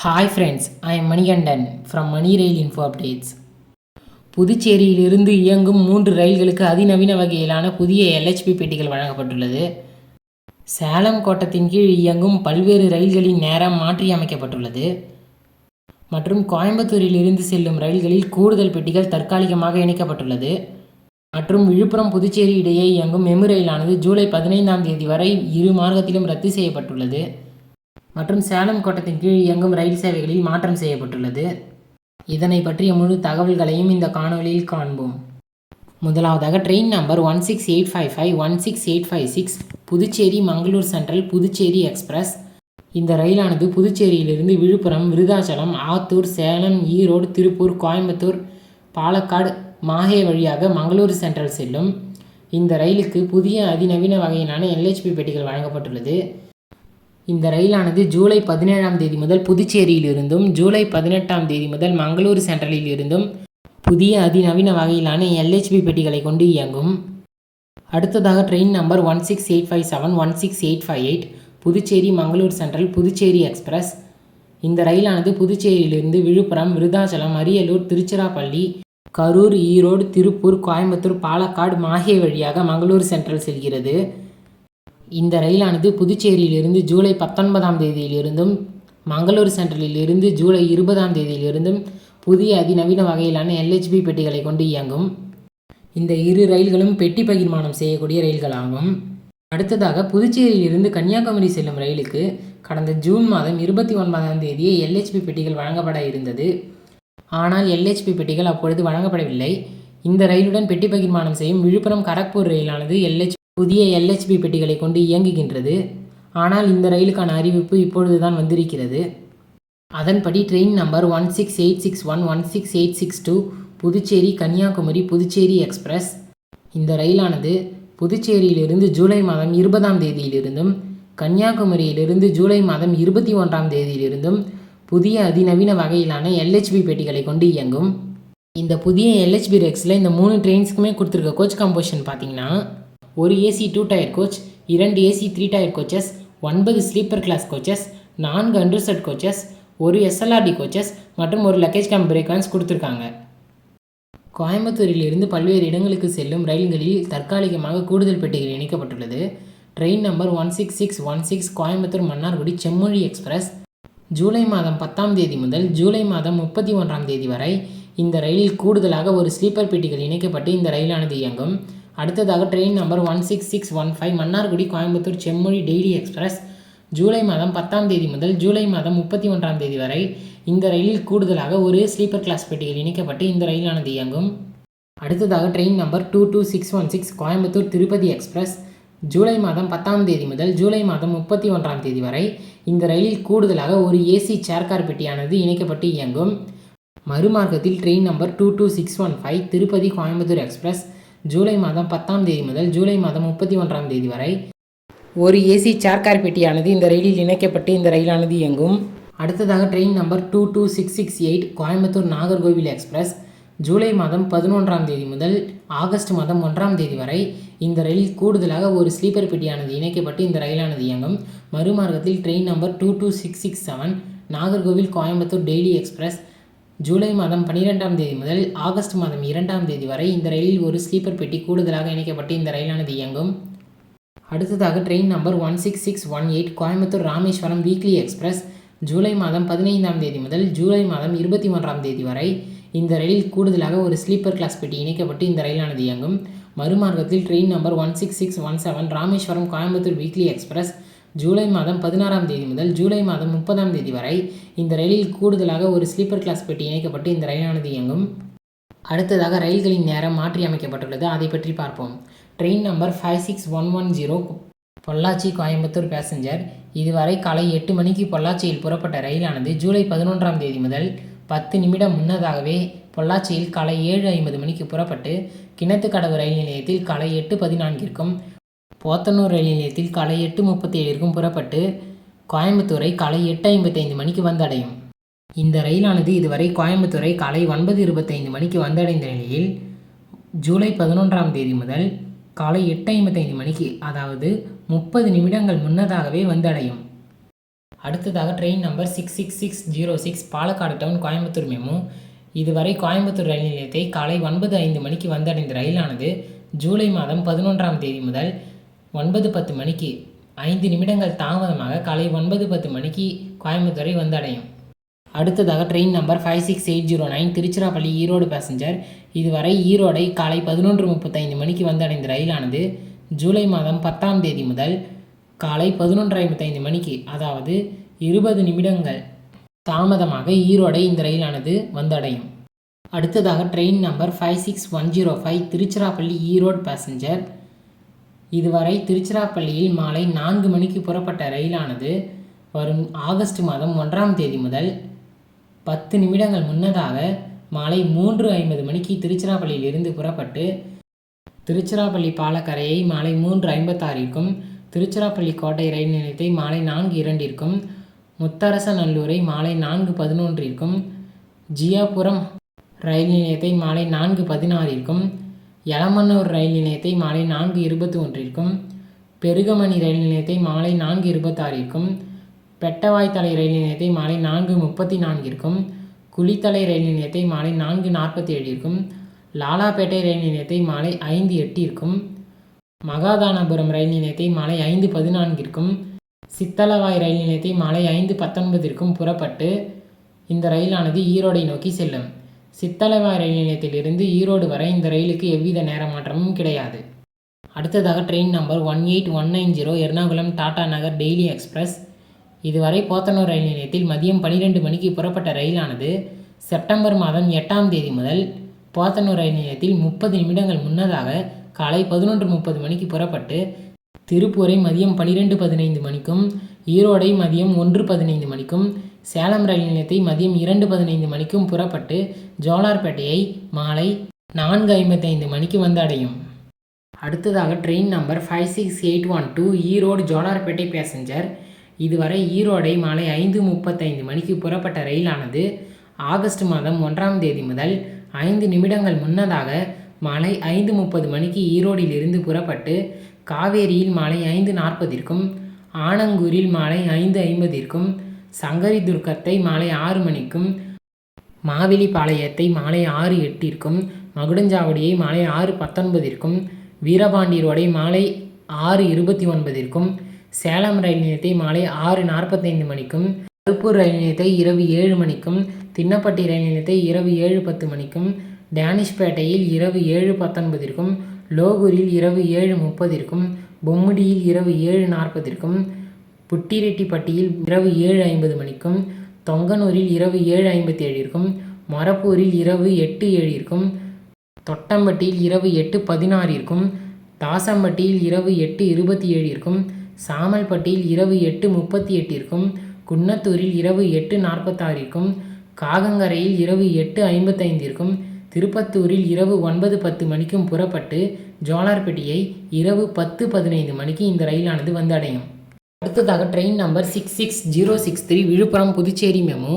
Hi friends I am Manikandan from Mani rail info updates புதுச்சேரியிலிருந்து இயங்கும் மூன்று ரயில்களுக்கு அதிநவீன வகையிலான புதிய எல்ஹெச்பி பெட்டிகள் வழங்கப்பட்டுள்ளது. சேலம் கோட்டத்தின் கீழ் இயங்கும் பல்வேறு ரயில்களின் நேரம் மாற்றியமைக்கப்பட்டுள்ளது மற்றும் கோயம்புத்தூரில் இருந்து செல்லும் ரயில்களில் கூடுதல் பெட்டிகள் தற்காலிகமாக இணைக்கப்பட்டுள்ளது. மற்றும் விழுப்புரம் புதுச்சேரி இடையே இயங்கும் மெமு ரயிலானது ஜூலை பதினைந்தாம் தேதி வரை இரு மார்க்கத்திலும் ரத்து செய்யப்பட்டுள்ளது. மற்றும் சேலம் கோட்டத்தின் கீழ் இயங்கும் ரயில் சேவைகளில் மாற்றம் செய்யப்பட்டுள்ளது. இதனை பற்றிய முழு தகவல்களையும் இந்த காணொளியில் காண்போம். முதலாவதாக train number one six eight five five one six eight five six Puducherry Mangalore central Puducherry express. இந்த ரயிலானது புதுச்சேரியிலிருந்து விழுப்புரம் விருதாச்சலம் ஆத்தூர் சேலம் ஈரோடு திருப்பூர் கோயம்புத்தூர் பாலக்காடு மாஹே வழியாக மங்களூர் சென்ட்ரல் செல்லும். இந்த ரயிலுக்கு புதிய அதிநவீன வகையிலான எல்ஹெச்பி பெட்டிகள் வழங்கப்பட்டுள்ளது. இந்த ரயிலானது ஜூலை பதினேழாம் தேதி முதல் புதுச்சேரியிலிருந்தும் ஜூலை பதினெட்டாம் தேதி முதல் மங்களூரு சென்ட்ரலில் இருந்தும் புதிய அதிநவீன வகையிலான எல்ஹெச்பி பெட்டிகளை கொண்டு இயங்கும். அடுத்ததாக train number one six eight five seven one six eight five eight Puducherry Mangalore central Puducherry express. இந்த ரயிலானது புதுச்சேரியிலிருந்து விழுப்புரம் விருதாச்சலம் அரியலூர் திருச்சிராப்பள்ளி கரூர் ஈரோடு திருப்பூர் கோயம்புத்தூர் பாலக்காடு மாஹே வழியாக மங்களூர் சென்ட்ரல் செல்கிறது. இந்த ரயிலானது புதுச்சேரியிலிருந்து ஜூலை பத்தொன்பதாம் தேதியிலிருந்தும் மங்களூர் சென்ட்ரலில் இருந்து ஜூலை இருபதாம் தேதியிலிருந்தும் புதிய அதிநவீன வகையிலான எல்ஹெச்பி பெட்டிகளை கொண்டு இயங்கும். இந்த இரு ரயில்களும் பெட்டி பகிர்மானம் செய்யக்கூடிய ரயில்களாகும். அடுத்ததாக புதுச்சேரியிலிருந்து கன்னியாகுமரி செல்லும் ரயிலுக்கு கடந்த ஜூன் மாதம் இருபத்தி ஒன்பதாம் தேதியே எல்ஹெச்பி பெட்டிகள் வழங்கப்பட இருந்தது. ஆனால் எல்ஹெச்பி பெட்டிகள் அப்பொழுது வழங்கப்படவில்லை. இந்த ரயிலுடன் பெட்டி பகிர்மானம் செய்யும் விழுப்புரம் கரக்பூர் ரயிலானது எல்ஹெச் புதிய எல்ஹெச்பி பெட்டிகளை கொண்டு இயங்குகின்றது. ஆனால் இந்த ரயிலுக்கான அறிவிப்பு இப்பொழுதுதான் வந்திருக்கிறது. அதன்படி train number one six eight six one one six eight six two Puducherry Kanyakumari Puducherry express. இந்த ரயிலானது புதுச்சேரியிலிருந்து ஜூலை மாதம் இருபதாம் தேதியிலிருந்தும் கன்னியாகுமரியிலிருந்து ஜூலை மாதம் இருபத்தி ஒன்றாம் தேதியிலிருந்தும் புதிய அதிநவீன வகையிலான எல்ஹெச்பி பெட்டிகளை கொண்டு இயங்கும். இந்த புதிய எல்ஹெச்பி ரெக்ஸில் இந்த மூணு ட்ரெயின்ஸுக்குமே கொடுத்துருக்க கோச் கம்போஷன் பார்த்தீங்கன்னா ஒரு ஏசி டூ டயர் கோச் இரண்டு ஏசி த்ரீ டயர் கோச்சஸ் ஒன்பது ஸ்லீப்பர் கிளாஸ் கோச்சஸ் நான்கு அண்டர்செட் கோச்சஸ் ஒரு எஸ்எல்ஆர்டி கோச்சஸ் மற்றும் ஒரு லக்கேஜ் கம் பிரேக் வேன்ஸ் கொடுத்துருக்காங்க. கோயம்புத்தூரிலிருந்து பல்வேறு இடங்களுக்கு செல்லும் ரயில்களில் தற்காலிகமாக கூடுதல் பெட்டிகள் இணைக்கப்பட்டுள்ளது. Train number one six six one six Coimbatore Mannargudi Semmozhi express. July மாதம் பத்தாம் தேதி முதல் ஜூலை மாதம் முப்பத்தி ஒன்றாம் தேதி வரை இந்த ரயிலில் கூடுதலாக ஒரு ஸ்லீப்பர் பெட்டிகள் இணைக்கப்பட்டு இந்த ரயிலானது இயங்கும். அடுத்ததாக train number one six six one five Mannargudi Coimbatore Semmozhi daily express July மாதம் பத்தாம் தேதி முதல் ஜூலை மாதம் முப்பத்தி ஒன்றாம் தேதி வரை இந்த ரயிலில் கூடுதலாக ஒரு ஸ்லீப்பர் கிளாஸ் பெட்டிகள் இணைக்கப்பட்டு இந்த ரயிலானது இயங்கும். அடுத்ததாக train number two two six one six Coimbatore Tirupati express July மாதம் பத்தாம் தேதி முதல் ஜூலை மாதம் முப்பத்தி ஒன்றாம் தேதி வரை இந்த ரயிலில் கூடுதலாக ஒரு ஏசி சேர்கார் பெட்டியானது இணைக்கப்பட்டு இயங்கும். மறுமார்க்கத்தில் train number two two six one five Tirupati Coimbatore express July மாதம் பத்தாம் தேதி முதல் ஜூலை மாதம் முப்பத்தி ஒன்றாம் தேதி வரை ஒரு ஏசி சார்கார் பெட்டியானது இந்த ரயிலில் இணைக்கப்பட்டு இந்த ரயிலானது இயங்கும். அடுத்ததாக train number two two six six eight Coimbatore Nagercoil express. July மாதம் பதினொன்றாம் தேதி முதல் ஆகஸ்ட் மாதம் ஒன்றாம் தேதி வரை இந்த ரயிலில் கூடுதலாக ஒரு ஸ்லீப்பர் பெட்டியானது இணைக்கப்பட்டு இந்த ரயிலானது இயங்கும். மறுமார்க்கத்தில் train number two two six six seven Nagercoil Coimbatore daily express. July மாதம் பன்னிரெண்டாம் தேதி முதல் ஆகஸ்ட் மாதம் இரண்டாம் தேதி வரை இந்த ரயிலில் ஒரு ஸ்லீப்பர் பெட்டி கூடுதலாக இணைக்கப்பட்டு இந்த ரயிலானது இயங்கும். அடுத்ததாக train number one six six one eight Coimbatore Rameswaram weekly express July மாதம் பதினைந்தாம் தேதி முதல் ஜூலை மாதம் இருபத்தி ஒன்றாம் தேதி வரை இந்த ரயிலில் கூடுதலாக ஒரு ஸ்லீப்பர் கிளாஸ் பெட்டி இணைக்கப்பட்டு இந்த ரயிலானது இயங்கும். மறுமார்க்கத்தில் train number one six six one seven Rameswaram Coimbatore weekly express July மாதம் பதினாறாம் தேதி முதல் ஜூலை மாதம் முப்பதாம் தேதி வரை இந்த ரயிலில் கூடுதலாக ஒரு ஸ்லீப்பர் கிளாஸ் பெட்டி இணைக்கப்பட்டு இந்த ரயிலானது இயங்கும். அடுத்ததாக ரயில்களின் நேரம் மாற்றி அமைக்கப்பட்டுள்ளது. அதை பற்றி பார்ப்போம். Train number five six one one zero Pollachi Coimbatore passenger இதுவரை காலை எட்டு மணிக்கு பொள்ளாச்சியில் புறப்பட்ட ரயிலானது ஜூலை பதினொன்றாம் தேதி முதல் பத்து நிமிடம் முன்னதாகவே பொள்ளாச்சியில் காலை ஏழு ஐம்பது மணிக்கு புறப்பட்டு கிணத்துக்கடவு ரயில் நிலையத்தில் காலை எட்டு பதினான்கிற்கும் போத்தனூர் ரயில் நிலையத்தில் காலை எட்டு முப்பத்தி ஏழிற்கும் புறப்பட்டு கோயம்புத்தூரை காலை எட்டு ஐம்பத்தைந்து மணிக்கு வந்தடையும். இந்த ரயிலானது இதுவரை கோயம்புத்தூரை காலை ஒன்பது இருபத்தைந்து மணிக்கு வந்தடைந்த நிலையில் ஜூலை பதினொன்றாம் தேதி முதல் காலை எட்டு ஐம்பத்தைந்து மணிக்கு அதாவது முப்பது நிமிடங்கள் முன்னதாகவே வந்தடையும். அடுத்ததாக train number six six six zero six Palakkad town Coimbatore MEMU. இதுவரை கோயம்புத்தூர் ரயில் நிலையத்தை காலை ஒன்பது ஐந்து மணிக்கு வந்தடைந்த ரயிலானது ஜூலை மாதம் பதினொன்றாம் தேதி முதல் ஒன்பது பத்து மணிக்கு ஐந்து நிமிடங்கள் தாமதமாக காலை ஒன்பது பத்து மணிக்கு கோயம்புத்தூரை வந்தடையும். அடுத்ததாக train number five six eight zero nine Tiruchirappalli Erode passenger இதுவரை ஈரோடை காலை பதினொன்று முப்பத்தைந்து மணிக்கு வந்தடைந்த ரயிலானது ஜூலை மாதம் பத்தாம் தேதி முதல் காலை பதினொன்று ஐம்பத்தைந்து மணிக்கு அதாவது இருபது நிமிடங்கள் தாமதமாக ஈரோடை இந்த ரயிலானது வந்தடையும். அடுத்ததாக train number five six one zero five Tiruchirappalli Erode passenger இதுவரை திருச்சிராப்பள்ளியில் மாலை நான்கு மணிக்கு புறப்பட்ட ரயிலானது வரும் ஆகஸ்ட் மாதம் ஒன்றாம் தேதி முதல் பத்து நிமிடங்கள் முன்னதாக மாலை மூன்று ஐம்பது மணிக்கு திருச்சிராப்பள்ளியிலிருந்து புறப்பட்டு திருச்சிராப்பள்ளி பாலக்கரையை மாலை மூன்று ஐம்பத்தாறிற்கும் திருச்சிராப்பள்ளி கோட்டை ரயில் நிலையத்தை மாலை நான்கு இரண்டிற்கும் முத்தரசநல்லூரை மாலை நான்கு பதினொன்றிற்கும் ஜியாபுரம் ரயில் நிலையத்தை மாலை நான்கு பதினாறிற்கும் எலமன்னூர் ரயில் நிலையத்தை மாலை நான்கு இருபத்தி ஒன்றிற்கும் பெருகமணி ரயில் நிலையத்தை மாலை நான்கு இருபத்தாறிற்கும் பெட்டவாய்த்தலை ரயில் நிலையத்தை மாலை நான்கு முப்பத்தி நான்கிற்கும் குளித்தலை ரயில் நிலையத்தை மாலை நான்கு நாற்பத்தி ஏழிற்கும் லாலாப்பேட்டை ரயில் நிலையத்தை மாலை ஐந்து எட்டிற்கும் மகாதானபுரம் ரயில் நிலையத்தை மாலை ஐந்து பதினான்கிற்கும் சித்தலவாய் ரயில் நிலையத்தை மாலை ஐந்து பத்தொன்பதிற்கும் புறப்பட்டு இந்த ரயிலானது ஈரோடை நோக்கி செல்லும். சித்தலவாய் ரயில் நிலையத்திலிருந்து ஈரோடு வரை இந்த ரயிலுக்கு எவ்வித நேர மாற்றமும் கிடையாது. அடுத்ததாக train number one eight one nine zero Ernakulam Tata Nagar daily express. இதுவரை போத்தனூர் ரயில் நிலையத்தில் மதியம் பனிரெண்டு மணிக்கு புறப்பட்ட ரயிலானது செப்டம்பர் மாதம் எட்டாம் தேதி முதல் போத்தனூர் ரயில் நிலையத்தில் முப்பது நிமிடங்கள் முன்னதாக காலை பதினொன்று முப்பது மணிக்கு புறப்பட்டு திருப்பூரை மதியம் பனிரெண்டு பதினைந்து மணிக்கும் ஈரோடை மதியம் ஒன்று பதினைந்து மணிக்கும் சேலம் ரயில் நிலையத்தை மதியம் இரண்டு பதினைந்து மணிக்கும் புறப்பட்டு ஜோலார்பேட்டையை மாலை நான்கு ஐம்பத்தைந்து மணிக்கு வந்து அடையும். அடுத்ததாக train number five six eight one two Erode Jolarpettai passenger இதுவரை ஈரோடை மாலை ஐந்து முப்பத்தைந்து மணிக்கு புறப்பட்ட ரயிலானது ஆகஸ்ட் மாதம் ஒன்றாம் தேதி முதல் ஐந்து நிமிடங்கள் முன்னதாக மாலை ஐந்து முப்பது மணிக்கு ஈரோடிலிருந்து புறப்பட்டு காவேரியில் மாலை ஐந்து நாற்பதிற்கும் ஆனங்கூரில் மாலை ஐந்து ஐம்பதிற்கும் சங்கரி துர்க்கத்தை மாலை ஆறு மணிக்கும் மாவிலிபாளையத்தை மாலை ஆறு எட்டிற்கும் மகுடஞ்சாவடியை மாலை ஆறு பத்தொன்பதிற்கும் வீரபாண்டி ரோடை மாலை ஆறு இருபத்தி ஒன்பதிற்கும் சேலம் ரயில் நிலையத்தை மாலை ஆறு நாற்பத்தைந்து மணிக்கும் திருப்பூர் ரயில் நிலையத்தை இரவு ஏழு மணிக்கும் தின்னப்பட்டி ரயில் நிலையத்தை இரவு ஏழு பத்து மணிக்கும் டேனிஷ்பேட்டையில் இரவு ஏழு பத்தொன்பதிற்கும் லோகூரில் இரவு ஏழு முப்பதிற்கும் பொம்முடியில் இரவு ஏழு நாற்பதிற்கும் புட்டிரெட்டிப்பட்டியில் இரவு ஏழு ஐம்பது மணிக்கும் தொங்கனூரில் இரவு ஏழு ஐம்பத்தி ஏழிற்கும் மொரப்பூரில் இரவு எட்டு ஏழிற்கும் தொட்டம்பட்டியில் இரவு எட்டு பதினாறிற்கும் தாசம்பட்டியில் இரவு எட்டு இருபத்தி ஏழிற்கும் சாமல்பட்டியில் இரவு எட்டு முப்பத்தி எட்டிற்கும் குன்னத்தூரில் இரவு எட்டு நாற்பத்தாறிற்கும் காகங்கரையில் இரவு எட்டு ஐம்பத்தைந்திற்கும் திருப்பத்தூரில் இரவு ஒன்பது பத்து மணிக்கும் புறப்பட்டு ஜோலார்பேட்டையை இரவு பத்து பதினைந்து மணிக்கு இந்த ரயிலானது வந்தடையும். அடுத்ததாக train number six six zero six three Villupuram Puducherry MEMU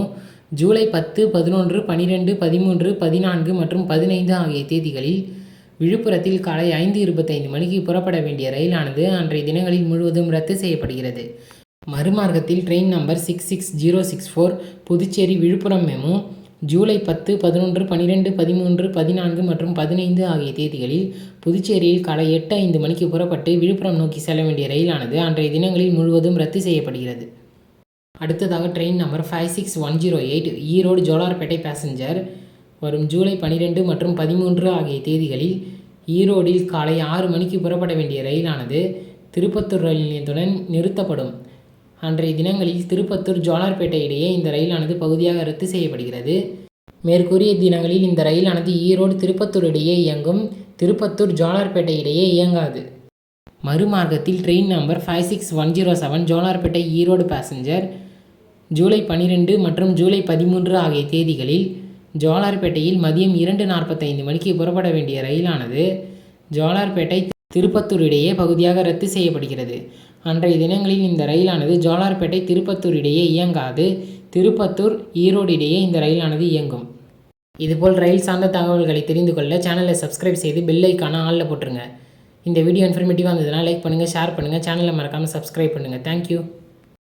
July பத்து பதினொன்று பனிரெண்டு பதிமூன்று பதினான்கு மற்றும் பதினைந்து ஆகிய தேதிகளில் விழுப்புரத்தில் காலை ஐந்து இருபத்தைந்து மணிக்கு புறப்பட வேண்டிய ரயிலானது அன்றைய தினங்களில் முழுவதும் ரத்து செய்யப்படுகிறது. மறுமார்க்கத்தில் train number six six zero six four Puducherry Villupuram MEMU July பத்து பதினொன்று பன்னிரெண்டு பதிமூன்று பதினான்கு மற்றும் பதினைந்து ஆகிய தேதிகளில் புதுச்சேரியில் காலை எட்டு ஐந்து மணிக்கு புறப்பட்டு விழுப்புரம் நோக்கி செல்ல வேண்டிய ரயிலானது அன்றைய தினங்களில் முழுவதும் ரத்து செய்யப்படுகிறது. அடுத்ததாக train number five six one zero eight Erode Jolarpettai passenger வரும் ஜூலை பன்னிரெண்டு மற்றும் பதிமூன்று ஆகிய தேதிகளில் ஈரோடில் காலை ஆறு மணிக்கு புறப்பட வேண்டிய ரயிலானது திருப்பத்தூர் ரயில் நிலையத்துடன் நிறுத்தப்படும். அன்றைய தினங்களில் திருப்பத்தூர் ஜோலார்பேட்டை இடையே இந்த ரயிலானது பகுதியாக ரத்து செய்யப்படுகிறது. மேற்கூறிய தினங்களில் இந்த ரயிலானது ஈரோடு திருப்பத்தூர் இடையே இயங்கும் திருப்பத்தூர் ஜோலார்பேட்டை இடையே இயங்காது. மறுமார்க்கத்தில் train number five six one zero seven Jolarpettai Erode passenger July பன்னிரெண்டு மற்றும் ஜூலை பதிமூன்று ஆகிய தேதிகளில் ஜோலார்பேட்டையில் மதியம் இரண்டு நாற்பத்தைந்து மணிக்கு புறப்பட வேண்டிய ரயிலானது ஜோலார்பேட்டை திருப்பத்தூர் இடையே பகுதியாக ரத்து செய்யப்படுகிறது. அன்றைய தினங்களில் இந்த ரயிலானது ஜோலார்பேட்டை திருப்பத்தூர் இடையே இயங்காது. திருப்பத்தூர் ஈரோடு இடையே இந்த ரயிலானது இயங்கும். இதுபோல் ரயில் சார்ந்த தகவல்களை தெரிந்து கொள்ள சேனலை சப்ஸ்கிரைப் செய்து பெல் ஐக்கான ஆளில் போட்டுருங்க. இந்த வீடியோ இன்ஃபர்மேட்டிவாக இருந்ததுன்னா லைக் பண்ணுங்கள் ஷேர் பண்ணுங்கள் சேனலை மறக்காமல் சப்ஸ்கிரைப் பண்ணுங்கள் தேங்க்யூ